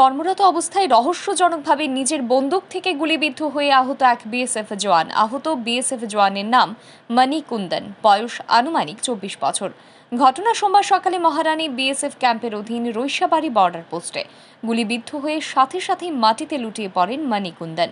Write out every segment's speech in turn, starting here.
কর্মরত অবস্থায় রহস্যজনকভাবে নিজের বন্দুক থেকে গুলিবিদ্ধ হয়ে আহত এক বিএসএফ জওয়ান। আহত বিএসএফ জওয়ানের নাম মানি কুন্দন। বয়স আনুমানিক চব্বিশ বছর। ঘটনা সোমবার সকালে মহারানী বিএসএফ ক্যাম্পের অধীন রৈশাবাড়ি বর্ডার পোস্টে। গুলিবিদ্ধ হয়ে সাথে সাথে মাটিতে লুটিয়ে পড়েন মানিকুন্দন কুন্দন।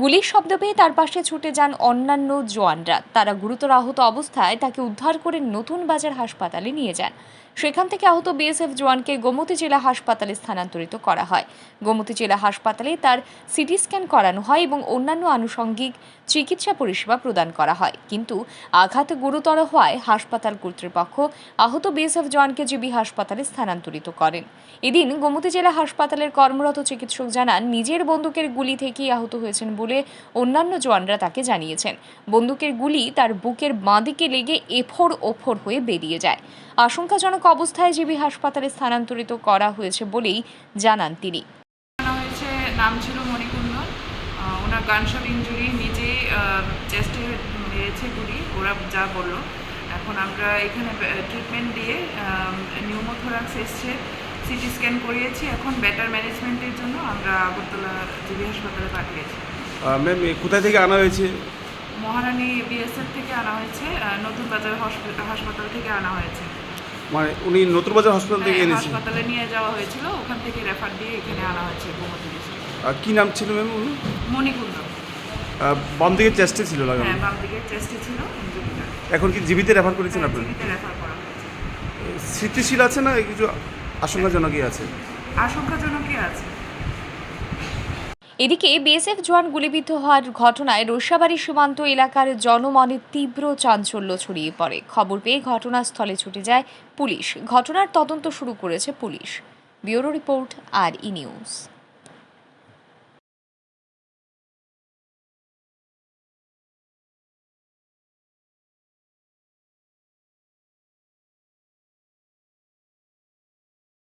গুলির শব্দ পেয়ে তার পাশে ছুটে যান অন্যান্য জওয়ানরা। তারা গুরুতর আহত অবস্থায় তাকে উদ্ধার করে নতুন বাজার হাসপাতালে নিয়ে যান। সেখান থেকে আহত বিএসএফ জওয়ানকে গোমতী জেলা হাসপাতালে স্থানান্তরিত করা হয়। গোমতী জেলা হাসপাতালে তার সিটি স্ক্যান করানো হয় এবং অন্যান্য আনুষঙ্গিক চিকিৎসা পরিষেবা প্রদান করা হয়। কিন্তু আঘাত গুরুতর হওয়ায় হাসপাতাল কর্তৃপক্ষ আহত বিএসএফ জওয়ানকে জিবি হাসপাতালে স্থানান্তরিত করেন। এদিন গোমতী জেলা হাসপাতালের কর্মরত চিকিৎসক জানান, নিজের বন্দুকের গুলি থেকেই আহত হয়েছেন বলে অন্যান্য জওয়ানরা তাকে জানিয়েছেন। বন্দুকের গুলি তার বুকের বাঁদিকে লেগে এফোর ওফর হয়ে বেরিয়ে যায়। আশঙ্কাজনক অবস্থায় জিবি হাসপাতালে স্থানান্তরিত করা হয়েছে বলেই জানান তিনি। নাম ছিল মণিকুন্দ। আহ, ওনার গানশট ইঞ্জুরি নিজেই চেস্টে মেরেছে গুলি ওরা যা বলল। এখন আমরা এখানে ট্রিটমেন্ট দিয়ে নিউমোথোরাক্স এসছে সিটি স্ক্যান করিয়েছি। এখন বেটার ম্যানেজমেন্টের জন্য আমরা আগরতলা জিবি হাসপাতালে পাঠিয়েছি। ম্যাম কোথায় থেকে আনা হয়েছে? মহারানী বিএসএফ থেকে আনা হয়েছে নতুন বাজার হাসপাতাল থেকে আনা হয়েছে। মানে উনি নতুন বাজার হসপিটাল থেকে হ্যাঁ, এনেছে হাসপাতালে নিয়ে যাওয়া হয়েছিল ওখান থেকে রেফার দিয়ে এখানে আনা হয়েছে গোমতী কি নাম ছিল ম্যাম উনি? মণিকুন্দ। বাম দিকে চেস্টে ছিল লাগানো। হ্যাঁ বাম দিকে চেস্টে ছিল এখন কি জীবিতে রেফার করেছেন আপনি জীবিত রেফার করা স্মৃতিশীল আছে না কিছু আশঙ্কাজনকই আছে? আশঙ্কাজনকই আছে। এদিকে বিএসএফ জওয়ান গুলিবিদ্ধ হওয়ার ঘটনায় রোশাবাড়ি সীমান্ত এলাকার জনমনে তীব্র চাঞ্চল্য ছড়িয়ে পড়ে। খবর পেয়ে ঘটনাস্থলে ছুটে যায় পুলিশ। ঘটনার তদন্ত শুরু করেছে পুলিশ। ব্যুরো রিপোর্ট আর ই নিউজ।